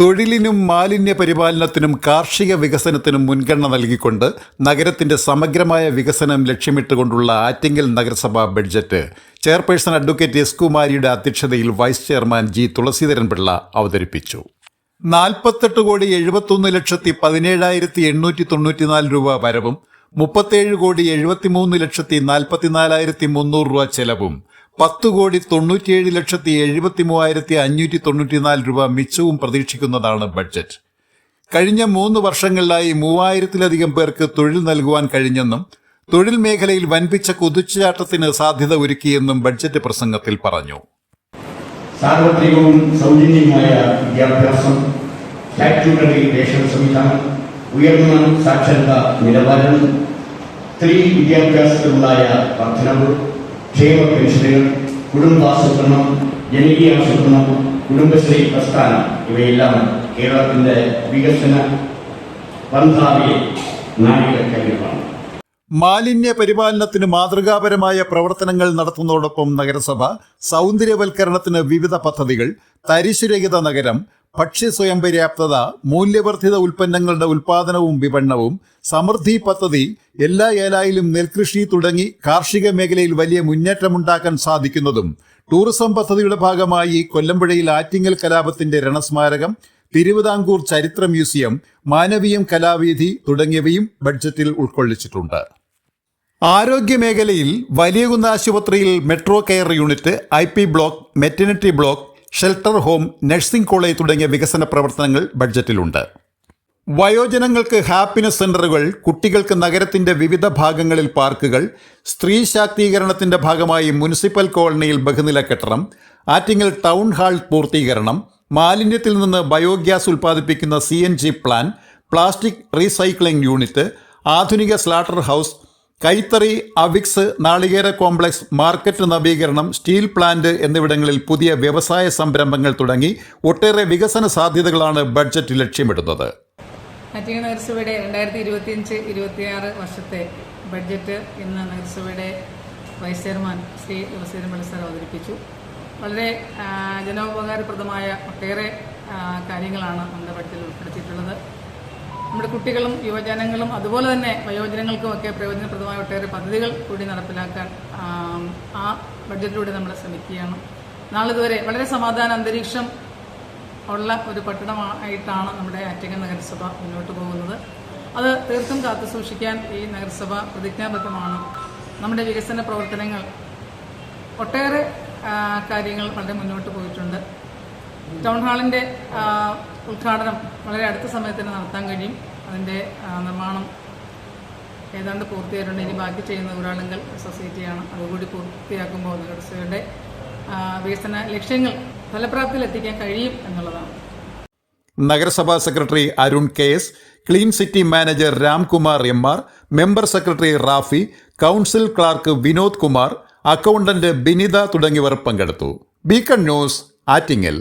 തൊഴിലിനും മാലിന്യ പരിപാലനത്തിനും കാർഷിക വികസനത്തിനും മുൻഗണന നൽകിക്കൊണ്ട് നഗരത്തിന്റെ സമഗ്രമായ വികസനം ലക്ഷ്യമിട്ടുകൊണ്ടുള്ള ആറ്റിങ്ങൽ നഗരസഭാ ബഡ്ജറ്റ്. ചെയർപേഴ്സൺ അഡ്വക്കേറ്റ് എസ് കുമാരിയുടെ അധ്യക്ഷതയിൽ vice chairman G Thulasidharan Pillai അവതരിപ്പിച്ചു. നാൽപ്പത്തെട്ട് കോടി എഴുപത്തൊന്ന് ലക്ഷത്തി പതിനേഴായിരത്തി എണ്ണൂറ്റി തൊണ്ണൂറ്റിനാല് രൂപ വരവും മുപ്പത്തേഴ് കോടി എഴുപത്തിമൂന്ന് ലക്ഷത്തി നാൽപ്പത്തിനാലായിരത്തി മുന്നൂറ് രൂപ ചെലവും. പത്ത് കോടി തൊണ്ണൂറ്റിയേഴ് ലക്ഷത്തി എഴുപത്തി മൂവായിരത്തി അഞ്ഞൂറ്റി തൊണ്ണൂറ്റിനാല് രൂപ മിച്ചവും പ്രതീക്ഷിക്കുന്നതാണ് ബഡ്ജറ്റ്. കഴിഞ്ഞ മൂന്ന് വർഷങ്ങളിലായി മൂവായിരത്തിലധികം പേർക്ക് തൊഴിൽ നൽകുവാൻ കഴിഞ്ഞെന്നും തൊഴിൽ മേഖലയിൽ വൻപിച്ച കുതിച്ചുചാട്ടത്തിന് സാധ്യത ഒരുക്കിയെന്നും ബഡ്ജറ്റ് പ്രസംഗത്തിൽ പറഞ്ഞു. സാർവത്രികവും സൗജന്യവുമായ വിദ്യാഭ്യാസം സ്റ്റാറ്റ്യൂട്ടറി റേഷൻ സംവിധാനം ഉയർന്ന സാക്ഷരതാ നിലവാരം സ്ത്രീ വിദ്യാഭ്യാസത്തിലുണ്ടായ വർധനവ് ക്ഷേമ പെൻഷനുകൾ കുടുംബാസൂത്രണം ജനകീയാസൂത്രണം കുടുംബശ്രീ പ്രസ്ഥാനം ഇവയെല്ലാം കേരളത്തിന്റെ വികസന പന്ഥാവിലെ നാഴികക്കല്ലുകളാണ് മാലിന്യ പരിപാലനത്തിന് മാതൃകാപരമായ പ്രവർത്തനങ്ങൾ നടത്തുന്നതോടൊപ്പം നഗരസഭ സൗന്ദര്യവൽക്കരണത്തിന് വിവിധ പദ്ധതികൾ തരിശുരഹിത നഗരം ഭക്ഷ്യ സ്വയം പര്യാപ്തത മൂല്യവർദ്ധിത ഉൽപ്പന്നങ്ങളുടെ ഉൽപാദനവും വിപണനവും സമൃദ്ധി പദ്ധതി എല്ലാ ഏലായിലും നെൽകൃഷി തുടങ്ങി കാർഷിക മേഖലയിൽ വലിയ മുന്നേറ്റമുണ്ടാക്കാൻ സാധിക്കുന്നതും ടൂറിസം പദ്ധതിയുടെ ഭാഗമായി കൊല്ലമ്പുഴയിൽ ആറ്റിങ്ങൽ കലാപത്തിന്റെ രണസ്മാരകം തിരുവിതാംകൂർ ചരിത്ര മ്യൂസിയം മാനവീയം കലാവേദി തുടങ്ങിയവയും ബഡ്ജറ്റിൽ ഉൾക്കൊള്ളിച്ചിട്ടുണ്ട്. ആരോഗ്യ മേഖലയിൽ വലിയകുന്ന് ആശുപത്രിയിൽ metro care unit I block maternity block shelter home nursing college തുടങ്ങിയ വികസന പ്രവർത്തനങ്ങൾ ബഡ്ജറ്റിലുണ്ട്. വയോജനങ്ങൾക്ക് ഹാപ്പിനെസ് സെന്ററുകൾ കുട്ടികൾക്ക് നഗരത്തിന്റെ വിവിധ ഭാഗങ്ങളിൽ പാർക്കുകൾ സ്ത്രീ ശാക്തീകരണത്തിന്റെ ഭാഗമായി മുനിസിപ്പൽ കോളനിയിൽ ബഹുനില കെട്ടിടം ആറ്റിങ്ങൽ ടൗൺ ഹാൾ പൂർത്തീകരണം മാലിന്യത്തിൽ നിന്ന് ബയോഗ്യാസ് ഉൽപ്പാദിപ്പിക്കുന്ന C plan plastic recycling unit ആധുനിക സ്ലാട്ടർ ഹൗസ് കൈത്തറി അവിക്സ് നാളികേര കോംപ്ലക്സ് മാർക്കറ്റ് നവീകരണം സ്റ്റീൽ പ്ലാന്റ് എന്നിവിടങ്ങളിൽ പുതിയ വ്യവസായ സംരംഭങ്ങൾ തുടങ്ങി ഒട്ടേറെ വികസന സാധ്യതകളാണ് ബഡ്ജറ്റ് ലക്ഷ്യമിടുന്നത്. നഗരസഭയുടെ രണ്ടായിരത്തി ഇരുപത്തിയഞ്ച് ഇരുപത്തിയാറ് വർഷത്തെ ബഡ്ജറ്റ് ഇന്ന് നഗരസഭയുടെ വൈസ് ചെയർമാൻ ശ്രീ തുളസീരമ്പള്ളി സാർ അവതരിപ്പിച്ചു. വളരെ ജനോപകാരപ്രദമായ ഒട്ടേറെ കാര്യങ്ങളാണ് നമ്മുടെ ബഡ്ജറ്റിൽ ഉൾപ്പെടുത്തിയിട്ടുള്ളത്. നമ്മുടെ കുട്ടികളും യുവജനങ്ങളും അതുപോലെ തന്നെ വയോജനങ്ങൾക്കുമൊക്കെ പ്രയോജനപ്രദമായ ഒട്ടേറെ പദ്ധതികൾ കൂടി നടപ്പിലാക്കാൻ ആ, ബഡ്ജറ്റിലൂടെ നമ്മൾ ശ്രമിക്കുകയാണ്. നാളിതുവരെ വളരെ സമാധാന അന്തരീക്ഷം ഉള്ള ഒരു പട്ടണമായിട്ടാണ് നമ്മുടെ അറ്റകൻ നഗരസഭ മുന്നോട്ട് പോകുന്നത്. അത് തീർത്തും കാത്തു സൂക്ഷിക്കാൻ ഈ നഗരസഭ പ്രതിജ്ഞാബദ്ധമാണ്. നമ്മുടെ വികസന പ്രവർത്തനങ്ങൾ ഒട്ടേറെ കാര്യങ്ങൾ വളരെ മുന്നോട്ട് പോയിട്ടുണ്ട്. ടൗൺ ഹാളിന്റെ ഉദ്ഘാടനം വളരെ അടുത്ത സമയത്ത് തന്നെ നടത്താൻ കഴിയും. അതിന്റെ നിർമ്മാണം ഏതാണ്ട് പൂർത്തിയായിട്ടുണ്ട്. ഇനി ബാക്കി ചെയ്യുന്ന ഊരാളുങ്കൽ സൊസൈറ്റിയാണ് അതുകൂടി പൂർത്തിയാക്കുമ്പോൾ നഗരസഭയുടെ വികസന ലക്ഷ്യങ്ങൾ ഫലപ്രാപ്തിയിലെത്തിക്കാൻ കഴിയും എന്നുള്ളതാണ്. നഗരസഭാ secretary Arun K S clean city manager Ramkumar M R member secretary Rafi council clerk Vinod Kumar accountant Binitha തുടങ്ങിയവർ പങ്കെടുത്തു. Beacon News Attingal.